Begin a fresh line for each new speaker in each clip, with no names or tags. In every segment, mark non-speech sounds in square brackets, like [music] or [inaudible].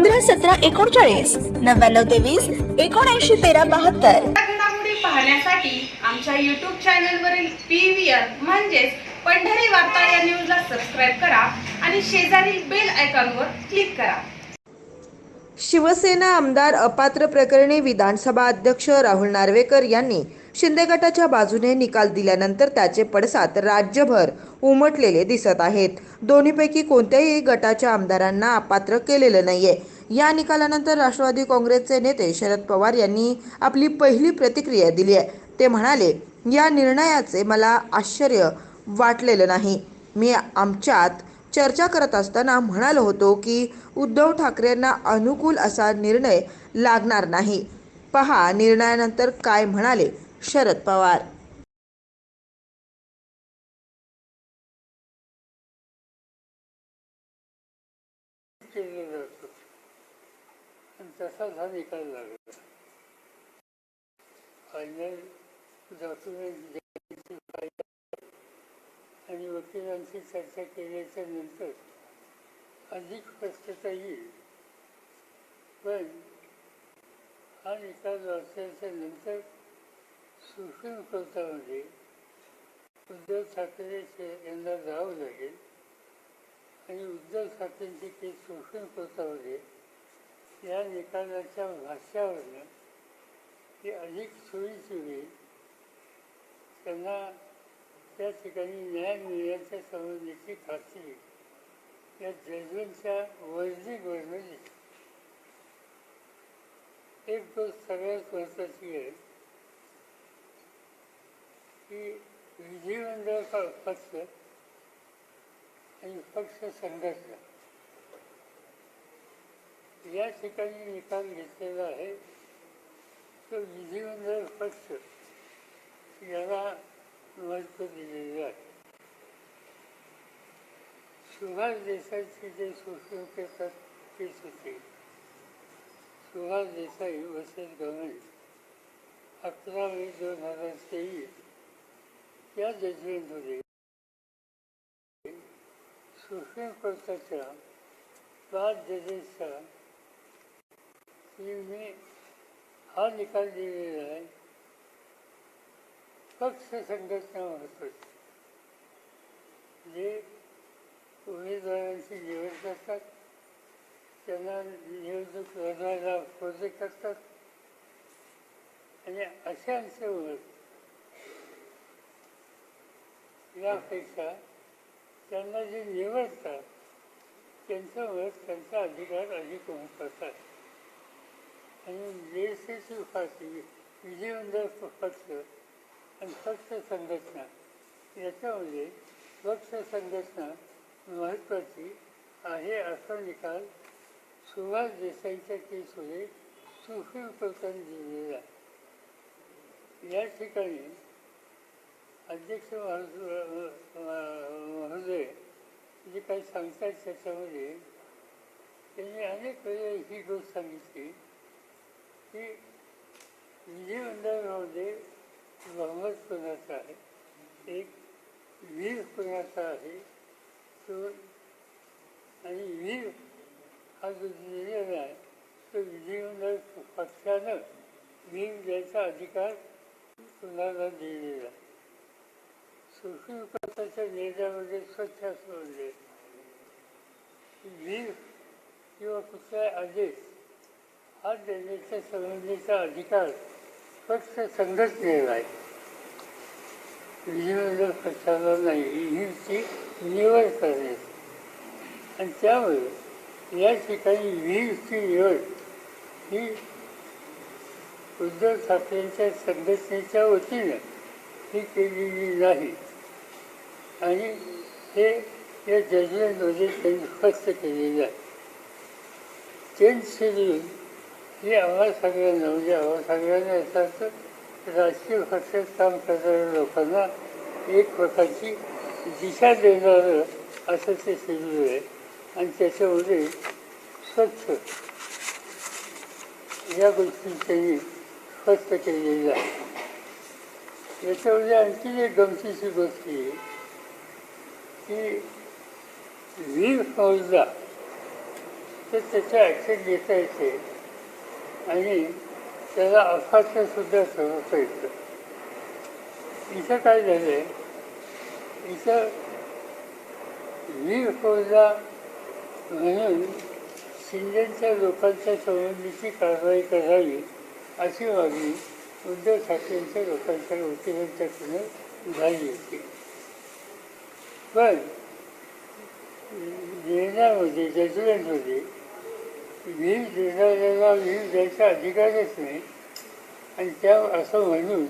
पंधरा सतरा एकोणचाळीस नव्याण्णव तेवीस एकोणऐंशी तेरा बहात्तर.
घडामोडी पाहण्यासाठी आमच्या यूट्यूब चॅनलवरील पी व्ही आर म्हणजेच पंढरी वार्ता या न्यूजला सबस्क्राईब करा आणि शेजारील बेल आयकॉनवर क्लिक करा.
शिवसेना आमदार अपात्र प्रकरणी विधानसभा अध्यक्ष राहुल नार्वेकर यांनी शिंदे गटाच्या बाजूने निकाल दिल्यानंतर त्याचे पडसाद राज्यभर उमटलेले दिसत आहेत. दोन्हीपैकी कोणत्याही गटाच्या आमदारांना अपात्र केलेलं नाहीये. या निकालानंतर राष्ट्रवादी काँग्रेसचे नेते शरद पवार यांनी आपली पहिली प्रतिक्रिया दिली आहे. ते म्हणाले या निर्णयाचे मला आश्चर्य वाटलेलं नाही. मी आमच्यात चर्चा करत असताना म्हणालो होतो की उद्धव ठाकरेंना अनुकूल असा निर्णय लागणार नाही. पहा निर्णयानंतर काय म्हणाले शरद पवार.
तसाच हा निकाल लागला फायनल डॉक्युमेंट आणि वकिलांशी चर्चा केल्याच्यानंतर अधिक स्पष्टता येईल. पण हा निकाल वाचल्याच्या नंतर सुप्रीम कोर्टामध्ये उद्धव ठाकरे यांना जावं लागेल. आणि उद्धव ठाकरेंची केस सुप्रीम कोर्टामध्ये या निकालाच्या भाष्यावरनं ती अधिक सोयीची होईल त्यांना त्या ठिकाणी न्याय मिळण्याच्या संबंधीची खात्री या जजमेंटच्या वर्दीवरनं दिसते एक गोष्ट सगळ्यात महत्त्वाची आहे की विधिमंडळ पक्ष आणि पक्ष संघटना या ठिकाणी निकाल घेतलेला आहे. तो विधिमंडळ पक्ष याला महत्त्व दिलेलं आहे. सुभाष देसाईचे जे शोषण करतात तेच होते. सुभाष देसाई वसंत गव्हर्नमेंट अकरा मे दोन हजार तेवीस या जजमेंटमध्ये सुप्रीम कोर्टाच्या पाच की मी हा निकाल दिलेला आहे. पक्ष संघटना महत्वाची जे उमेदवारांची निवड करतात त्यांना निवडणूक लढवायला प्रोजेक्ट करतात. आणि अशांचे मत यापेक्षा त्यांना जे निवडतात त्यांचं वर त्यांचा अधिकार अधिक महत्त्वाचा आहे. आणि लेजिस्लेटिव्ह पार्टी विधिमंडळ पक्ष आणि पक्ष संघटना. याच्यामध्ये पक्ष संघटना महत्त्वाची आहे असा निकाल सुभाष देसाईच्या केसमध्ये सुप्रीम कोर्टाने दिलेला. या ठिकाणी अध्यक्ष महोदय महोदय जे काही सांगतात त्याच्यामध्ये त्यांनी अनेक वेळा ही गोष्ट सांगितली. की विधिमंडळामध्ये बहुमत कोणाचं आहे. एक वीर कोणाचा आहे. तो आणि वीर हा जो दिलेला आहे तो विधिमंडळ पक्षानं वीर द्यायचा अधिकार कुणाला दिलेला आहे? सुप्रीम कोर्टाच्या निर्णयामध्ये स्वच्छ असं म्हणजे वीर किंवा कुठलाही आदेश हा जनतेच्या संबंधीचा अधिकार फक्त संघटनेला आहे. विधिमंडळ पक्षाला नाही विहीरची निवड करणे आणि त्यामुळे या ठिकाणी वीरची निवड ही उद्धव ठाकरेंच्या संघटनेच्या वतीनं ही केलेली नाही. आणि हे या जजमेंटमध्ये त्यांनी स्पष्ट केलेलं आहे. चेंज शेड्यूल ही आम्हा सगळ्यांना म्हणजे आम्हा सगळ्यांना येतात राजकीय पक्षात काम करणाऱ्या लोकांना एक प्रकारची दिशा देणारं असं ते शेड्यूल आहे. आणि त्याच्यामध्ये स्वच्छ या गोष्टी त्यांनी स्पष्ट केलेली आहे. याच्यामध्ये आणखी एक गमतीची गोष्ट आहे की वीर फौजला तर त्याच्या ॲक्शन घेता येते. आणि त्याला अफाटं सुद्धा ठरवता येतं इथं काय झालं आहे इथं वीर फौजा म्हणून शिंदेच्या लोकांच्या संबंधीची कारवाई करावी अशी मागणी उद्धव ठाकरेंच्या लोकांच्या वकिलांच्याकडून झाली होती. पण निर्णयामध्ये जजमेंटमध्ये वीज देणाऱ्याला वीज द्यायचा अधिकारच नाही आणि त्या असं म्हणून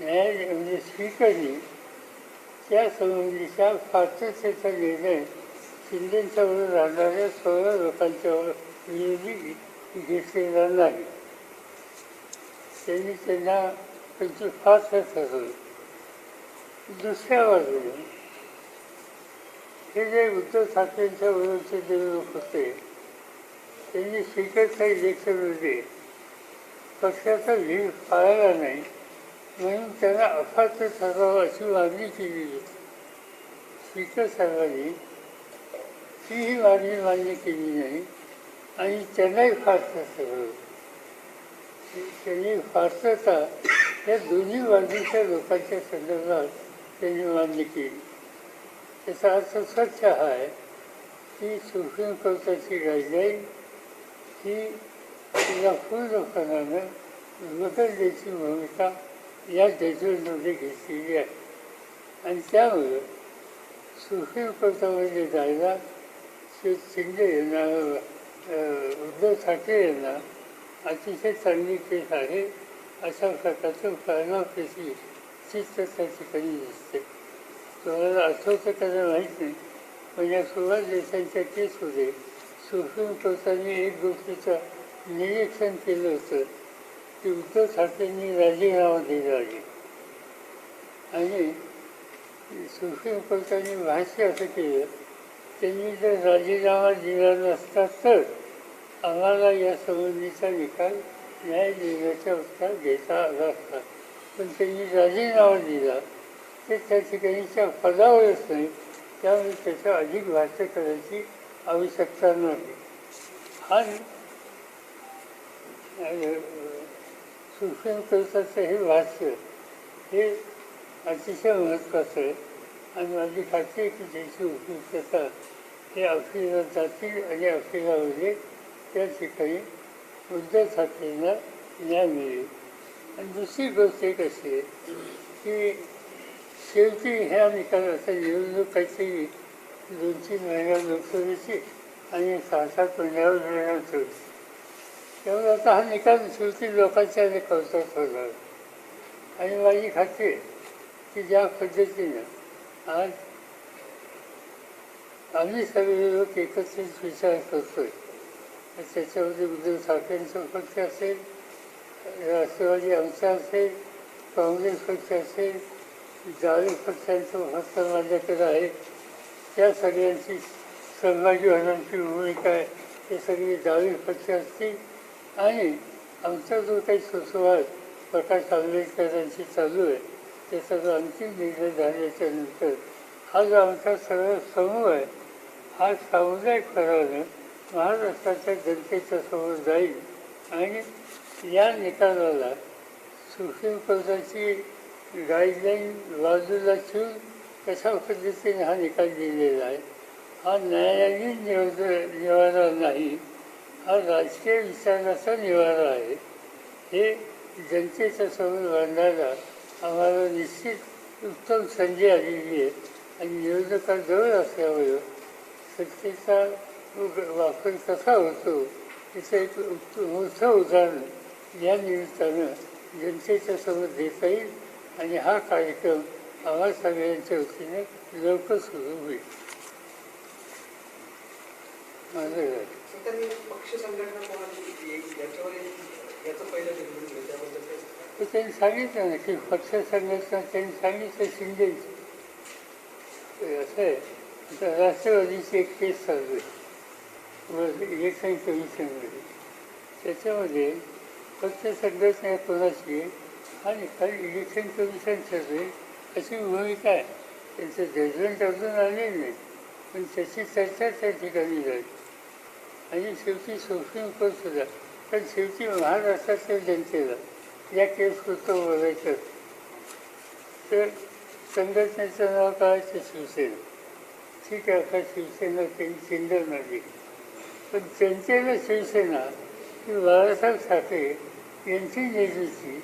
न्याय म्हणजे स्पीकरने त्या संबंधीचा पात्रतेचा निर्णय शिंदेच्यावर राहणाऱ्या सोळा लोकांच्या विरोधी घेतलेला नाही. त्यांनी त्यांना त्यांची फास्ट ठरवली. दुसऱ्या बाजूने हे जे उद्धव ठाकरेंच्या विरोधचे जे लोक होते त्यांनी स्पीकरच्या इलेक्शनमध्ये पक्षाचा भीड पाळला नाही म्हणून त्यांना अफाट ठरावं अशी मागणी केली. स्पीकर साहेबांनी तीही मागणी मान्य केली नाही आणि त्यांनाही फारसं ठरवलं त्यांनी फारसता या दोन्ही बाजूच्या लोकांच्या संदर्भात त्यांनी मान्य केली. त्याचा अर्थ स्वच्छ हा आहे की सुप्रीम कोर्टाची गाईडलाईन ही तिला पूर्णपणानं द्यायची भूमिका या जजमेंटमध्ये घेतलेली आहे. आणि त्यामुळं सुप्रीम कोर्टामध्ये जायला श्री शिंदे यांना उद्धव ठाकरे यांना अतिशय चांगली केस आहे. अशा प्रकारचं फार्मापेशी चित्र त्या ठिकाणी दिसते. तुम्हाला आठवतं का माहीत नाही पण या सोळा देशांच्या केसमध्ये सुप्रीम कोर्टाने एक गोष्टीचं निरीक्षण केलं होतं. की उद्धव ठाकरेंनी राजीनामा दिला आहे. आणि सुप्रीम कोर्टाने भाष्य असं केलं त्यांनी जर राजीनामा दिला नसता तर आम्हाला या संबंधीचा निकाल न्याय देण्याच्या उत्तर घेता आला असता. पण त्यांनी राजीनामा दिला ते त्या ठिकाणीच्या पदावरच नाही त्यामुळे त्याचं अधिक भाष्य करायची आवश्यकता नाही हा अ, हे भाष्य हे अतिशय महत्त्वाचं आहे. आणि माझी खात्री आहे की त्याची उपयुक्तता हे अफिलात जातील आणि अफिलामध्ये त्या ठिकाणी उद्धव ठाकरेंना न्याय मिळेल. आणि दुसरी गोष्ट एक अशी आहे की शेवटी ह्या निकालाचा निवडणूक काहीतरी दोन तीन महिन्या लोकसभेची आणि सहा सात महिन्यावर मिळणार होती त्यामुळे आता हा निकाल शेवटी लोकांच्या कवचात होणार. आणि माझी खात्री की ज्या पद्धतीनं आज आम्ही सगळे लोक एकत्रित विचार करतोय. त्याच्यामध्ये उद्धव ठाकरेंचं पक्ष असेल राष्ट्रवादी आमचा असेल काँग्रेस पक्ष असेल जावे पक्षांचं फक्त माझ्याकडे आहे. त्या सगळ्यांची सहभागी होण्याची भूमिका आहे. ते सगळे डावे पक्ष असतील. आणि आमचा जो काही सुसंवाद प्रकाश आंबेडकरांशी चालू आहे ते सगळं अंतिम निर्णय झाल्याच्यानंतर हा जो आमचा सगळा समूह आहे हा सामुदायिकपणानं महाराष्ट्राच्या जनतेच्या समोर जाईल. आणि या निकालाला सुप्रीम कोर्टाची गाईडलाईन बाजूला ठेवून कशा पद्धतीने हा निकाल दिलेला आहे? हा न्यायालयीन निवड निवारा नाही. हा राजकीय विचाराचा निवारा आहे. हे जनतेच्या समोर बांधायला आम्हाला निश्चित उत्तम संधी आलेली आहे आणि निवडणुका जवळ असल्यामुळं सत्तेचा वापर कसा होतो याचं एक उत्तम मोठं उदाहरण या निमित्तानं जनतेच्या समोर देता येईल. आणि हा कार्यक्रम आम्हा सगळ्यांच्या वतीने लवकर सुरू होईल. माझं
त्यांनी?
तर सांगितलं ना की पक्ष संघटना त्यांनी सांगितलं शिंदेची. असं आहे आता राष्ट्रवादीची एक केस चालू आहे. इलेक्शन कमिशनमध्ये. त्याच्यामध्ये पक्ष संघटना कोणाची आणि काही इलेक्शन कमिशन ठरवे अशी भूमिका आहे. त्यांचं जजमेंट अजून आलेलं नाही. पण त्याची चर्चा त्या ठिकाणी झाली. आणि शेवटी सुप्रीम कोर्ट सुद्धा पण शेवटी महाराष्ट्राच्या जनतेला या केस केसपुरतं बोलायचं. तर संघटनेचं नाव काढायचं शिवसेना. ठीक आहे आता शिवसेना त्यांनी चिंधन नाही पण जनतेला शिवसेना ही बाळासाहेब ठाकरे यांची निर्मिती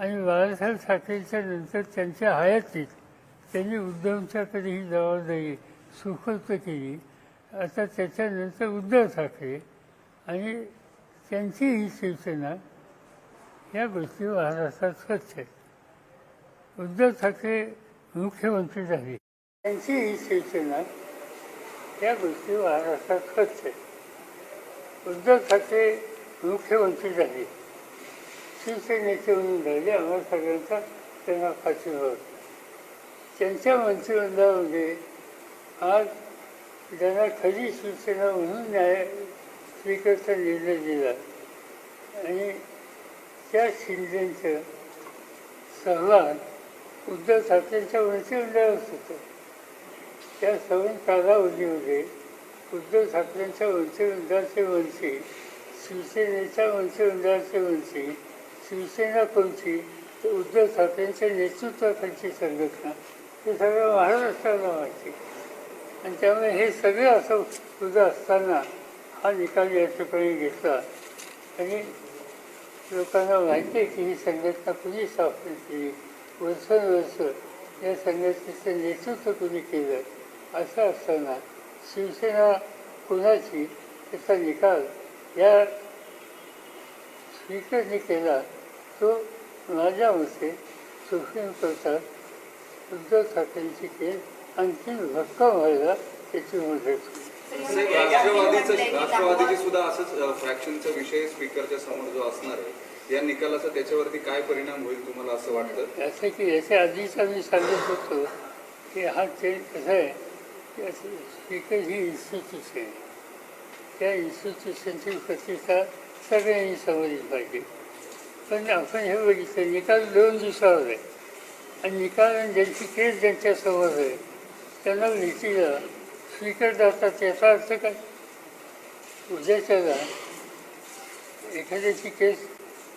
आणि बाळासाहेब ठाकरेंच्या नंतर त्यांच्या हयातीत त्यांनी उद्धवच्याकडे ही जबाबदारी सुखर्त केली. आता त्याच्यानंतर उद्धव ठाकरे आणि त्यांची ही शिवसेना या गोष्टी महाराष्ट्रात स्वच्छ आहेत. उद्धव ठाकरे मुख्यमंत्री झाले. त्यांची ही शिवसेना या गोष्टी महाराष्ट्रात स्वच्छ आहेत. उद्धव ठाकरे मुख्यमंत्री झाले. शिवसेनेचे म्हणून राहिले आम्हाला सगळ्यांचा त्यांना पाठिंबा होता त्यांच्या मंत्रिमंडळामध्ये आज ज्यांना खरी शिवसेना म्हणून न्याय स्वीकारचा निर्णय दिला. आणि त्या शिंदेचं सहवाद उद्धव ठाकरेंच्या मंत्रिमंडळात होतं. त्या सवन कालावधीमध्ये उद्धव ठाकरेंच्या मंत्रिमंडळाचे मंत्री शिवसेनेच्या मंत्रिमंडळाचे मंत्री शिवसेना कोणती उद्धव ठाकरेंच्या नेतृत्वाखालची संघटना हे सगळं महाराष्ट्राला माहिती. आणि त्यामुळे हे सगळे असं सुद्धा असताना हा निकाल या ठिकाणी घेतला. आणि लोकांना माहिती आहे की ही संघटना कुणी स्थापन केली? वर्षानुवर्ष या संघटनेचं नेतृत्व कुणी केलं? असं असताना शिवसेना कुणाची? त्याचा निकाल या स्पीकरने केला. तो माझ्या मते सुप्रीम कोर्टात उद्धव ठाकरेंची केस आणखी भक्कम व्हायला त्याची मदत होईल
राष्ट्रवादीचं राष्ट्रवादीची सुद्धा असंच फ्रॅक्शनचा विषय स्पीकरच्या समोर जो असणार आहे या निकालाचा त्याच्यावरती काय परिणाम होईल तुम्हाला असं वाटतं?
असं की याच्या आधीचा मी सांगत होतो की हा चेंज कसं आहे की स्पीकर ही इन्स्टिट्यूशन आहे. त्या इन्स्टिट्यूशनची प्रतिष्ठा सगळ्यांनी समजली पाहिजे. पण आपण हे बघितलं निकाल दोन दिवसावर आहे आणि निकाल आणि ज्यांची केस ज्यांच्यासमोर आहे त्यांना भेटीला स्पीकर जातात याचा अर्थ काय? उद्याच्याला एखाद्याची केस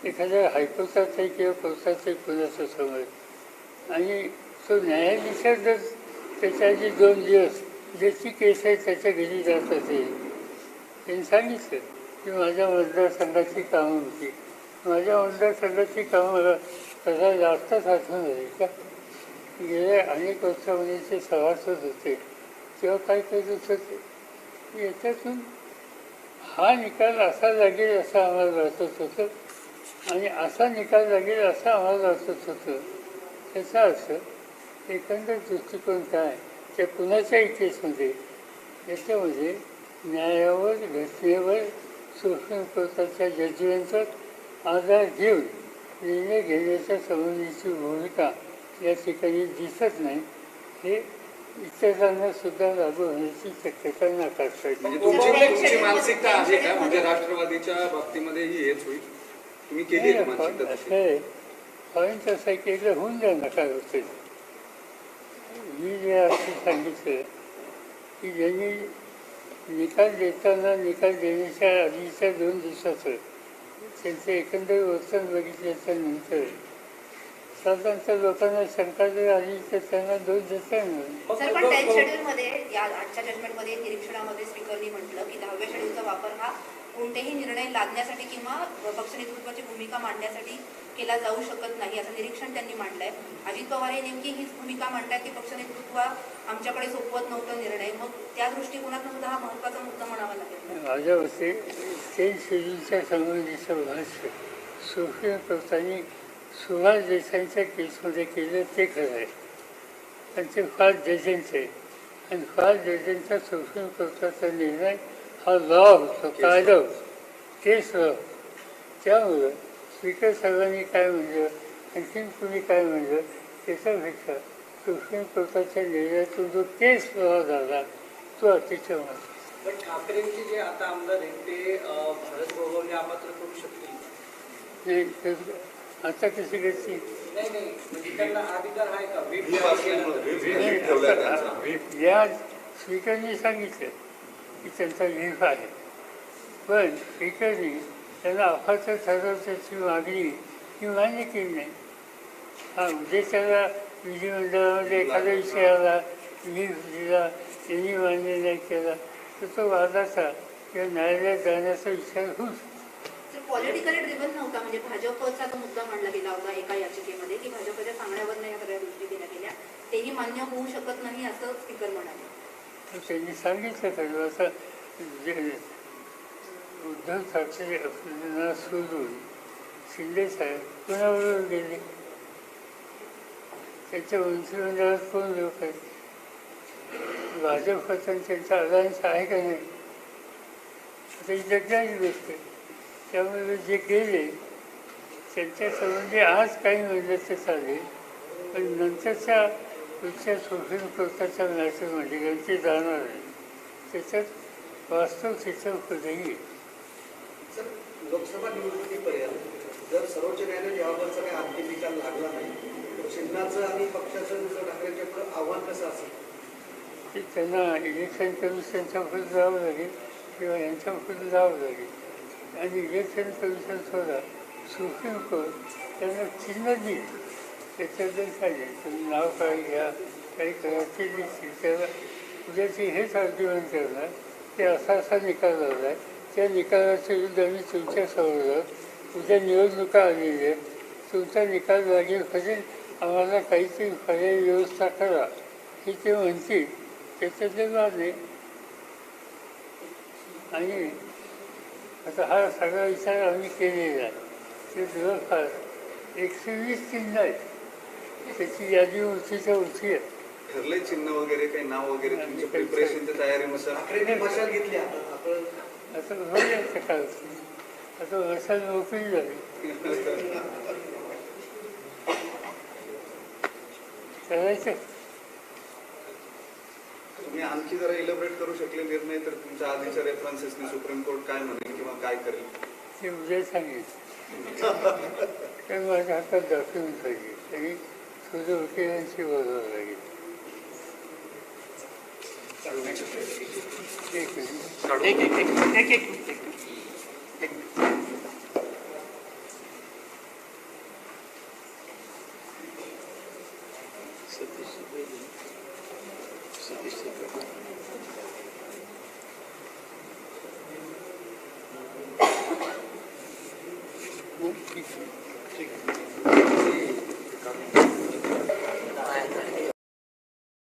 एखाद्या हायकोर्टात आहे किंवा कोर्टात आहे कोणाच्या समोर आणि तो न्यायाधीशात जर त्याच्या आधी दोन दिवस ज्याची केस आहे त्याच्या घरी जात असेल त्यांनी सांगितलं की माझ्या मतदारसंघाची कामं होती. माझ्या मतदारसंघाची कामं मला जास्त जास्तच आठवण झाली का? गेल्या अनेक वर्षामध्ये ते सभासद होते. तेव्हा काय करत होते? की याच्यातून हा निकाल असा लागेल असं आम्हाला वाटत होतं. आणि असा निकाल लागेल असं आम्हाला वाटत होतं. त्याचा अर्थ एकंदर दृष्टिकोन काय? त्या कुणाच्या इतिहासमध्ये? याच्यामध्ये न्यायावर घटनेवर सुप्रीम कोर्टाच्या जजमेंटवर आधार घेऊन निर्णय घेण्याच्या संबंधीची भूमिका या ठिकाणी दिसत नाही. हे इतरांना सुद्धा लागू होण्याची शक्यता नाकारता येते.
म्हणजे तुमची मानसिकता आहे का? म्हणजे राष्ट्रवादीच्या बाबतीमध्येही हेच होईल? तुम्ही केली आहे का मानसिकता
असं? आहे पॉईंट असं आहे की एकदा होऊन द्या ना काय होते मी जे असं सांगितलं की ज्यांनी निकाल देताना निकाल देण्याच्या आधीच्या दोन दिवसाचं त्यांचं एकंदर वर्तन बघितल्याच्या नंतर. साधारणतः लोकांना शंका जर आली तर त्यांना दोष देता येणार
सर पण टेन्थ शेड्यूलमध्ये या आजच्या जजमेंटमध्ये निरीक्षणामध्ये स्पीकरनी म्हटलं की दहाव्या शेड्यूलचा वापर हा कोणतेही निर्णय लादण्यासाठी किंवा पक्ष नेतृत्वाची भूमिका मांडण्यासाठी केला जाऊ शकत नाही असं निरीक्षण त्यांनी मांडलंय. अजित पवार हे नेमकी हीच भूमिका मांडतायत की पक्ष नेतृत्व आमच्याकडे सोपवत नव्हतं निर्णय. मग त्या दृष्टिकोनातून सुद्धा हा महत्त्वाचा मुद्दा म्हणावा लागेल.
माझ्या शेड्यूलच्या संबंधीचं भाष्य सुप्रीम कोर्टाने सुभाष देसाईंच्या केसमध्ये केलं ते खरं आहे. त्यांचे फार जजेंचे आणि फार जजेंचा सुप्रीम कोर्टाचा निर्णय हा लॉ होतो कायदा होतो. केस लॉ त्यामुळं स्पीकर साहेबांनी काय म्हणलं आणखीन कुणी काय म्हणलं त्याच्यापेक्षा सुप्रीम कोर्टाच्या निर्णयातून जो केस लॉ झाला तो अतिशय महत्त्वाचा
पण ठाकरेंचे जे आता आमदार आहेत ते अं, भारत गोगावले अपात्र करू शकतील
नाही, आता कशी कशी
नाही नाही. म्हणजे त्यांना हा अधिकार आहे का? व्हीप
व्हीप व्हीप
या स्पीकरने सांगितलं की त्यांचा व्हीप आहे. पण स्पीकरने त्यांना अफाचं ठरवण्याची मागणी ही मान्य केली नाही. हा उद्देशाला विधिमंडळामध्ये एखाद्या विषयाला व्हीप दिला त्यांनी मान्य नाही केला. तर तो वादाचा किंवा न्यायालयात जाण्याचा विचार होऊ
पॉलिटिकली ड्रिव्हन नव्हता म्हणजे भाजपचा तो मुद्दा मांडला गेला होता एका याचिकेमध्ये की भाजपच्या सांगण्यावरनं या सगळ्या गोष्टी केल्या गेल्या तेही मान्य होऊ शकत नाही असं स्पीकर म्हणाले.
तर त्यांनी सांगितलं खरं असं जे उद्धव ठाकरे आपल्याला सोडून शिंदे साहेब कोणाबरोबर गेले? त्यांच्या मंत्रिमंडळात कोण लोक आहेत भाजपचा आणि त्यांचा अलायन्स आहे का नाही आता ही जगण्याची गोष्ट आहे. त्यामुळे जे गेले त्यांच्या संबंधी आज काही म्हणलं तर चालेल पण नंतरच्या पुढच्या सुप्रीम कोर्टाच्या मॅटरमध्ये त्यांची जाणार आहे. त्याच्यात वास्तव चित्र पुढेही
लोकसभा निवडणुकीपर्यंत जर सर्वोच्च न्यायालय याबाबतचा काही अंतिम निकाल लागला नाही तर चिन्हाचं आणि पक्षाचं उद्धव ठाकरेंच्या आव्हान कसं असेल?
की त्यांना इलेक्शन कमिशनच्या जावं लागेल किंवा यांच्या जावं लागेल. आणि इलेक्शन कमिशन सुद्धा सुप्रीम कोर्ट त्यांना चिन्ह देईल. त्याच्याबद्दल सांगेल तुम्ही नाव काय घ्या काही करायचे दिसतील त्याला उद्याची हेच आर्ग्युमेंट करणार ते असा असा निकाल लावला आहे. त्या निकालाच्या विरुद्ध आम्ही तुमच्यासमोर उद्या निवडणुका आलेल्या आहेत. तुमचा निकाल लागेल म्हणजे आम्हाला काहीतरी पर्यायी व्यवस्था करा. की ते म्हणतील. त्याच्यातले आणि आता हा सगळा विचार आम्ही केलेला आहे. ते जवळपास एकशे वीस चिन्ह आहेत. त्याची यादी उंचीच्या उंची आहे.
ठरले चिन्ह वगैरे काही नाव वगैरे तुमच्या प्रिपरेशनच्या तयारीनुसार?
मशाल घेतली आता आपण
असं होईल काळ आता वर्षात नोकरी झाली. [laughs] करायचं?
तुम्ही आणखी जरा इलॅबरेट करू शकले निर्णय तर तुमच्या आधीच्या रेफरन्सेसने सुप्रीम कोर्ट काय म्हणेल किंवा काय करेल?
ते उद्या सांगेल तर माझ्या हातात डॉक्युमेंट पाहिजे. तरी तुझं वकिलांशी बोलावं लागेल. एक मिनिट. ठीक आहे.